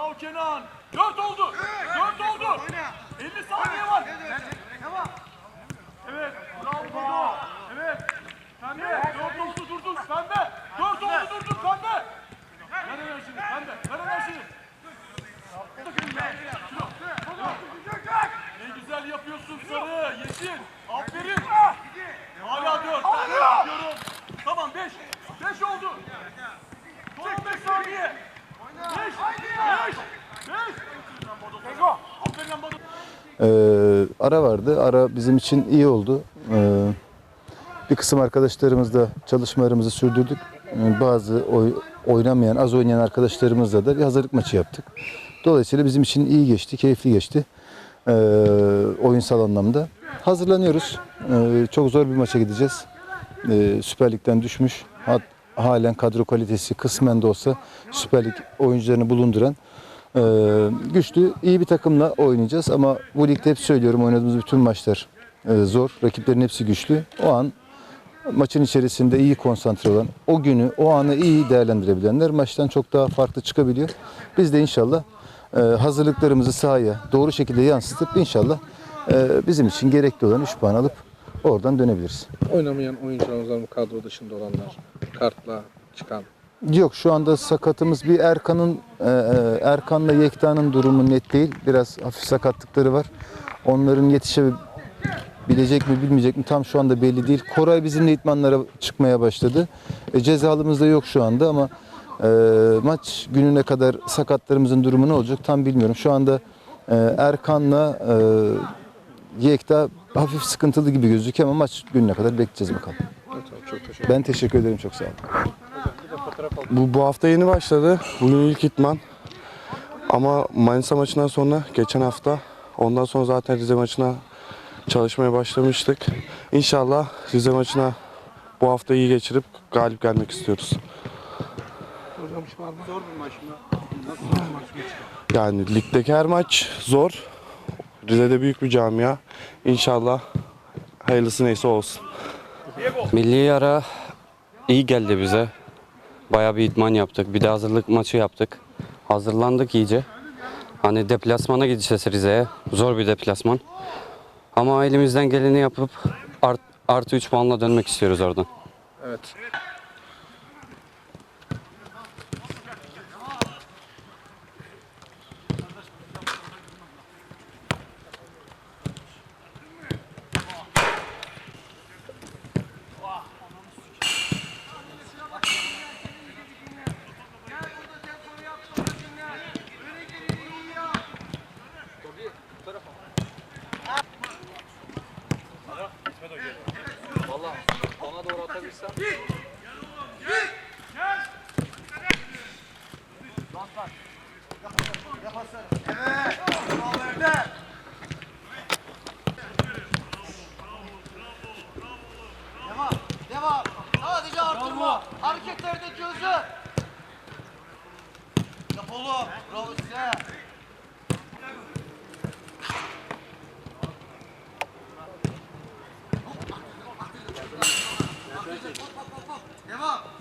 Bravo Kenan. Dört oldu. Dört oldu. 50 saniye var. Evet. Bravo Dodo. Evet. Pembe. Dört oldu durdun. Pembe. Dört oldu durdun. Pembe. Nereye ver şimdi? Pembe. Nereye ver şimdi? Ne güzel yapıyorsun sarı. Yeşil. Aferin. Hala dört. Diyorum. Tamam beş. Beş oldu. Son beş saniye. Ee, ara vardı. Ara bizim için iyi oldu. Ee, bir kısım arkadaşlarımızla çalışmalarımızı sürdürdük. Ee, bazı oy- oynamayan, az oynayan arkadaşlarımızla da bir hazırlık maçı yaptık. Dolayısıyla bizim için iyi geçti, keyifli geçti. Ee, oyunsal anlamda. Hazırlanıyoruz. Ee, çok zor bir maça gideceğiz. Ee, Süper Lig'den düşmüş. Hat- halen kadro kalitesi kısmen de olsa Süper Lig oyuncularını bulunduran ee, güçlü, iyi bir takımla oynayacağız ama bu ligde hep söylüyorum oynadığımız bütün maçlar e, zor. Rakiplerin hepsi güçlü. O an maçın içerisinde iyi konsantre olan, o günü, o anı iyi değerlendirebilenler maçtan çok daha farklı çıkabiliyor. Biz de inşallah e, hazırlıklarımızı sahaya doğru şekilde yansıtıp inşallah e, bizim için gerekli olan 3 puan alıp oradan dönebiliriz. Oynamayan oyuncularımız var mı kadro dışında olanlar? Kartla çıkan. Yok şu anda sakatımız bir Erkan'ın e, e, Erkan'la Yekta'nın durumu net değil. Biraz hafif sakatlıkları var. Onların yetişebilecek mi bilmeyecek mi tam şu anda belli değil. Koray bizimle itmanlara çıkmaya başladı. E, cezalımız da yok şu anda ama e, maç gününe kadar sakatlarımızın durumu ne olacak tam bilmiyorum. Şu anda e, Erkan'la e, Yekta hafif sıkıntılı gibi gözüküyor ama maç gününe kadar bekleyeceğiz bakalım. Çok teşekkür Ben teşekkür ederim çok sağ olun. Bu, bu hafta yeni başladı. Bugün ilk itman. Ama Manisa maçından sonra geçen hafta ondan sonra zaten Rize maçına çalışmaya başlamıştık. İnşallah Rize maçına bu hafta iyi geçirip galip gelmek istiyoruz. Hocam şu var mı? Zor bir maç? Yani ligdeki her maç zor. Rize'de büyük bir camia. İnşallah hayırlısı neyse olsun. Milli ara iyi geldi bize. Bayağı bir idman yaptık. Bir de hazırlık maçı yaptık. Hazırlandık iyice. Hani deplasmana gideceğiz Rize'ye. Zor bir deplasman. Ama elimizden geleni yapıp art, artı 3 puanla dönmek istiyoruz oradan. Evet. Devam, devam. Sadece artırma. Hareketlerdeki hızı. Yap oğlum. Bravo size. Devam.